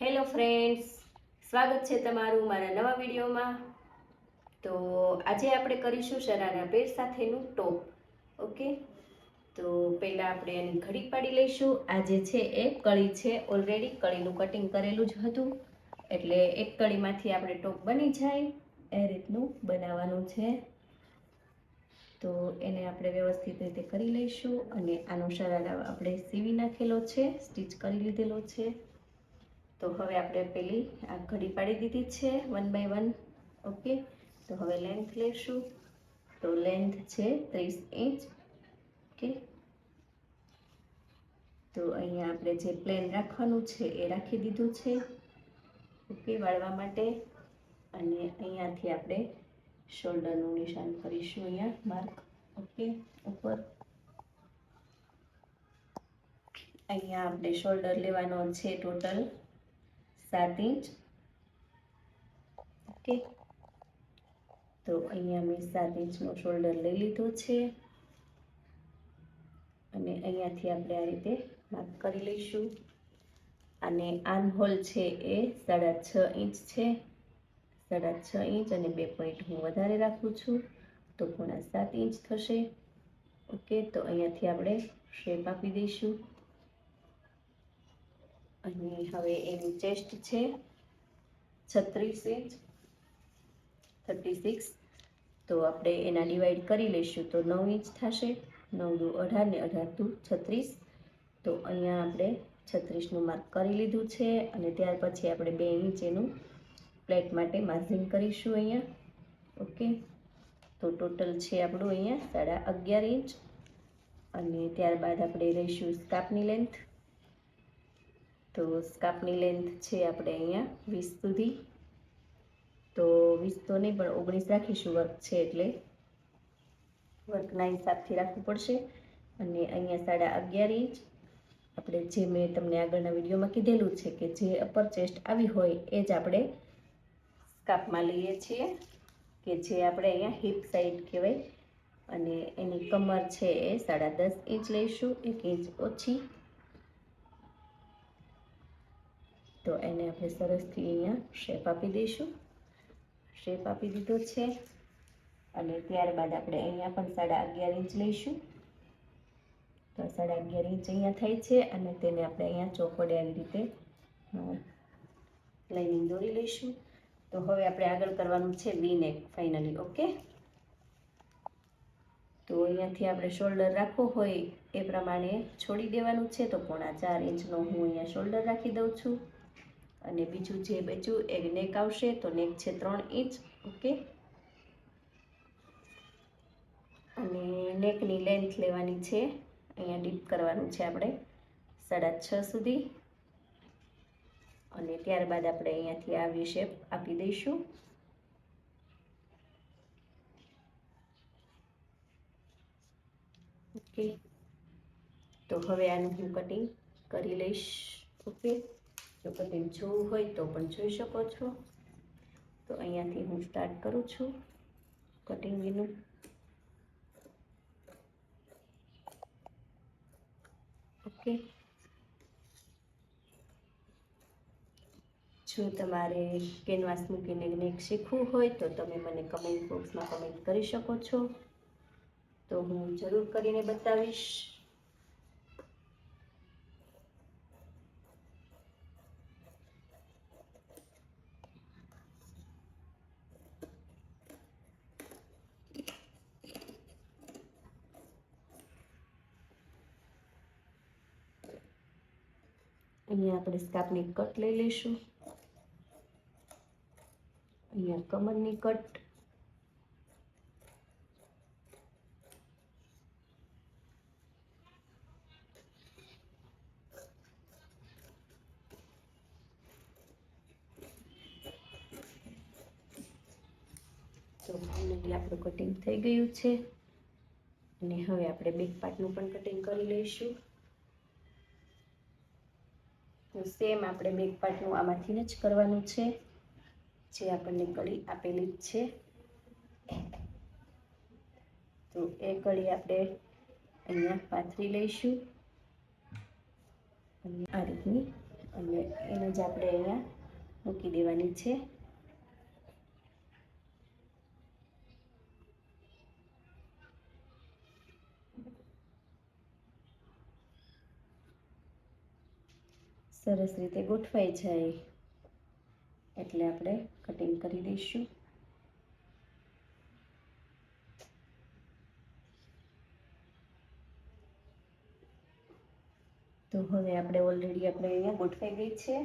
Hello friends સ્વાગત છે તમારું મારા નવા વિડીયોમાં. તો આજે આપણે કરીશું શરારા પેર સાથેનું ટોપ. ઓકે? તો પહેલાં આપણે એની ઘડી પાડી લઈશું. આજે છે એ કળી છે. ઓલરેડી કળીનું કટિંગ કરેલું જ હતું. એટલે એક કળીમાંથી આપણે ટોપ બની જાય. એ રીતનું બનાવવાનું છે. તો એને આપણે વ્યવસ્થિત રીતે કરી લઈશું. અને આનો શરારા આપણે સીવી નાખેલો છે. સ્ટીચ કરી લીધેલો છે. તો હવે આપણે પેલી આ ઘડી પાડી દીધી છે વન બાય વન ઓકે તો હવે લેન્થ લેશું. તો લેન્થ છે ત્રીસ ઇંચ ઓકે તો અહીંયા આપણે જે પ્લેન રાખવાનું છે એ રાખી દીધું છે ઓકે વાળવા માટે. અને અહીંયાથી આપણે શોલ્ડરનું નિશાન કરીશું અહીંયા માર્ક ઓકે ઉપર. અહીંયા આપણે શોલ્ડર લેવાનો છે ટોટલ સાત ઇંચ ઓકે. તો અહીંયા મેં સાત ઇંચનો શોલ્ડર લઈ લીધો છે. અને અહીંયાથી આપણે આ રીતે માર્ક કરી લઈશું. અને આર્મ હોલ છે એ સાડા છ ઇંચ છે. સાડા છ ઇંચ અને બે પોઈન્ટ હું વધારે રાખું છું તો પૂણા સાત ઇંચ થશે. ઓકે, તો અહીંયાથી આપણે શેપ આપી દઈશું. અને હવે એની ચેસ્ટ છે છત્રીસ ઇંચ થર્ટી સિક્સ તો આપણે એના ડિવાઈડ કરી લઈશું તો નવ ઇંચ થશે. નવ દુ અઢાર ને અઢાર દુ છત્રીસ. તો અહીંયા આપણે છત્રીસનું માર્ક કરી લીધું છે અને ત્યાર પછી આપણે બે ઇંચ એનું પ્લેટ માટે માર્જિન કરીશું અહીંયા. ઓકે? તો ટોટલ છે આપણું અહીંયા સાડા અગિયાર ઇંચ અને ત્યારબાદ આપણે લઈશું સ્કાપની લેન્થ તો સ્કાપની લેન્થ છે આપણે અહીંયા વીસ સુધી. તો વીસ તો નહીં, પણ ઓગણીસ રાખીશું વર્ક છે એટલે. વર્કના હિસાબથી રાખવું પડશે. અને અહીંયા સાડા અગિયાર ઇંચ. આપણે જે મેં તમને આગળના વિડીયોમાં કીધેલું છે કે જે અપર ચેસ્ટ આવી હોય એ જ આપણે સ્કાપમાં લઈએ છીએ, કે જે આપણે અહીંયા હિપ સાઈડ કહેવાય. અને એની કમર છે એ સાડા દસ ઇંચ લઈશું, એક ઇંચ ઓછી. તો એને આપણે સરસથી અહીંયા શેપ આપી દઈશું. શેપ આપી દીધો છે. અને ત્યારબાદ આપણે અહીંયા પણ સાડા અગિયાર ઇંચ લઈશું. તો સાડા અગિયાર ઇંચ અહીંયા થાય છે અને તેને આપણે અહીંયા ચોપડે આવી રીતે લાઇનિંગ દોરી લઈશું. તો હવે આપણે આગળ કરવાનું છે વી નેક ફાઇનલી ઓકે તો અહીંયાથી આપણે શોલ્ડર રાખવો હોય એ પ્રમાણે છોડી દેવાનું છે. તો પોણા ચાર ઇંચનો હું અહીંયા શોલ્ડર રાખી દઉં છું. અને બીજું જે બચ્યું એ નેક આવશે, તો નેક છે ત્રણ ઇંચ, ઓકે? અને નેકની લેન્થ લેવાની છે, અહીંયા ડીપ કરવાનું છે આપણે, સાડા છ સુધી. અને ત્યારબાદ આપણે અહીંયાથી આવી શેપ આપી દઈશું. ઓકે? તો હવે આનું હું કટિંગ કરી લઈશ, ઓકે? જો કટિંગ જોવું હોય તો પણ જોઈ શકો છો. તો અહીંયાથી હું સ્ટાર્ટ કરું છું કટિંગનું ઓકે જો તમારે કેનવાસ મૂકીને નેક શીખવું હોય તો તમે મને કમેન્ટ બોક્સમાં કમેન્ટ કરી શકો છો. તો હું જરૂર કરીને બતાવીશ. અહીંયા આપણે સ્કાપની કટ લઈ લઈશું. અહીંયા કમરની કટ. તો આપણું કટિંગ થઈ ગયું છે. અને હવે આપણે બેક પાર્ટનું પણ કટિંગ કરી લઈશું. સેમ આપણે બેક પાર્ટનું આમાંથી જ કરવાનું છે. જે આપણને કળી આપેલી જ છે. તો એ કળી આપણે અહીંયા પાથરી લઈશું. અને આ રીતની અને એને જ આપણે અહીંયા મૂકી દેવાની છે. સરસ રીતે ગોઠવાઈ જાય. એટલે આપણે કટિંગ કરી દઈશું. તો હવે આપણે ઓલરેડી આપણે અહીંયા ગોઠવાઈ ગઈ છે.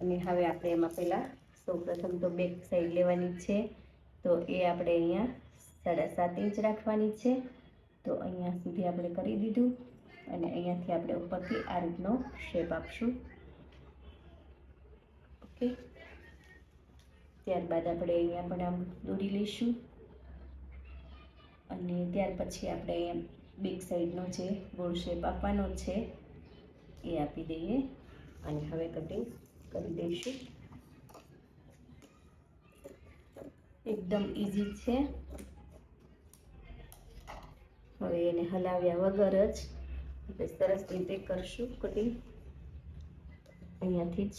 અને હવે આપણે એમાં પહેલાં સૌપ્રથમ તો બેક સાઈડ લેવાની છે. તો એ આપણે અહીંયા સાડા સાત ઇંચ રાખવાની છે. તો અહીંયા સુધી આપણે કરી દીધું. અને અહીંયાથી આપણે ઉપરથી આ રીતનો શેપ આપશું. ઓકે ત્યારબાદ આપણે અહીંયા પણ આમ દોરી લઈશું. અને ત્યાર પછી આપણે બેક સાઈડનો જે ગોળ શેપ આપવાનો છે, એ આપી દઈએ. અને હવે કટિંગ કરી દઈશું. એકદમ ઇઝી છે. હવે એને હલાવ્યા વગર જ આપણે સરસ રીતે કરશું કટિંગ અહીંયાથી જ.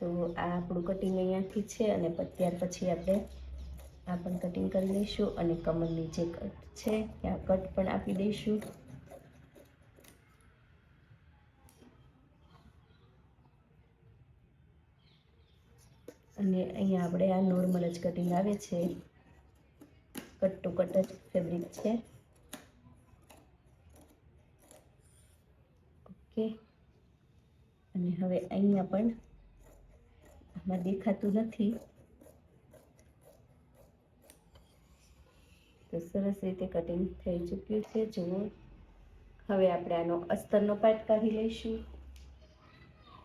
તો આ આપણું કટિંગ અહીંયાથી છે અને ત્યાર પછી આપણે આ પણ કટિંગ કરી લઈશું અને કમરની જે કટ છે, ત્યાં કટ પણ આપી દઈશું. અને અહીંયા આપણે આ નોર્મલ જ કટિંગ આવે છે. કટ ટુ કટ જ ફેબ્રિક છે. ઓકે. અને હવે અહીંયા પણ આમાં દેખાતું નથી. તો સરસ રીતે કટિંગ થઈ ચૂક્યું છે. જુઓ. હવે આપણે આનો અસ્તરનો પાર્ટ કાઢી લઈશું.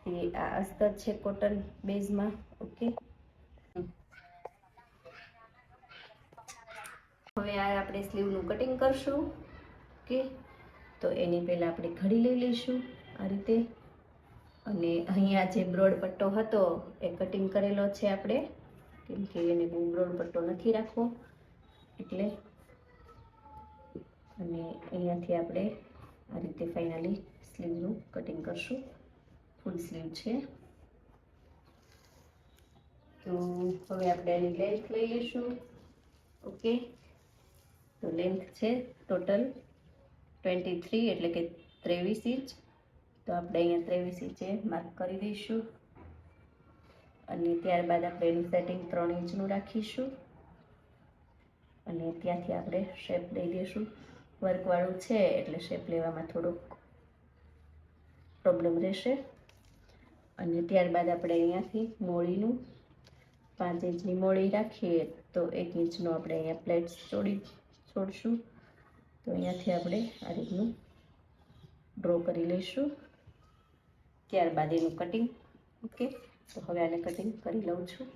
એ આ અસ્તર છે કોટન બેઝમાં. ઓકે. હવે આ આપણે સ્લીવનું કટિંગ કરશું, ઓકે? તો એની પહેલાં આપણે ઘડી લઈ લઈશું આ રીતે. અને અહીંયા જે બ્રોડ પટ્ટો હતો એ કટિંગ કરેલો છે આપણે, કેમ કે એને બહુ બ્રોડ પટ્ટો નથી રાખવો. એટલે અને અહીંયાથી આપણે આ રીતે ફાઇનલી સ્લીવનું કટિંગ કરશું. ફૂલ સ્લીવ છે. તો હવે આપણે એની લેન્થ લઈ લઈશું, ઓકે? તો લેન્થ છે ટોટલ ટ્વેન્ટી થ્રી એટલે કે ત્રેવીસ ઇંચ. તો આપણે અહીંયા ત્રેવીસ ઇંચે માર્ક કરી દઈશું. અને ત્યારબાદ આપણે એનું સેટિંગ ત્રણ ઇંચનું રાખીશું. અને ત્યાંથી આપણે શેપ દઈ દઈશું. વર્કવાળું છે એટલે શેપ લેવામાં થોડોક પ્રોબ્લેમ રહેશે. અને ત્યારબાદ આપણે અહીંયાથી મોળીનું પાંચ ઇંચની મોળી રાખીએ તો એક ઇંચનું આપણે અહીંયા પ્લેટ્સ છોડી છોડશું તો અહીંયાથી આપણે આ રીતનું ડ્રો કરી લઈશું. ત્યારબાદ એનું કટિંગ ઓકે તો હવે આને કટિંગ કરી લઉં છું.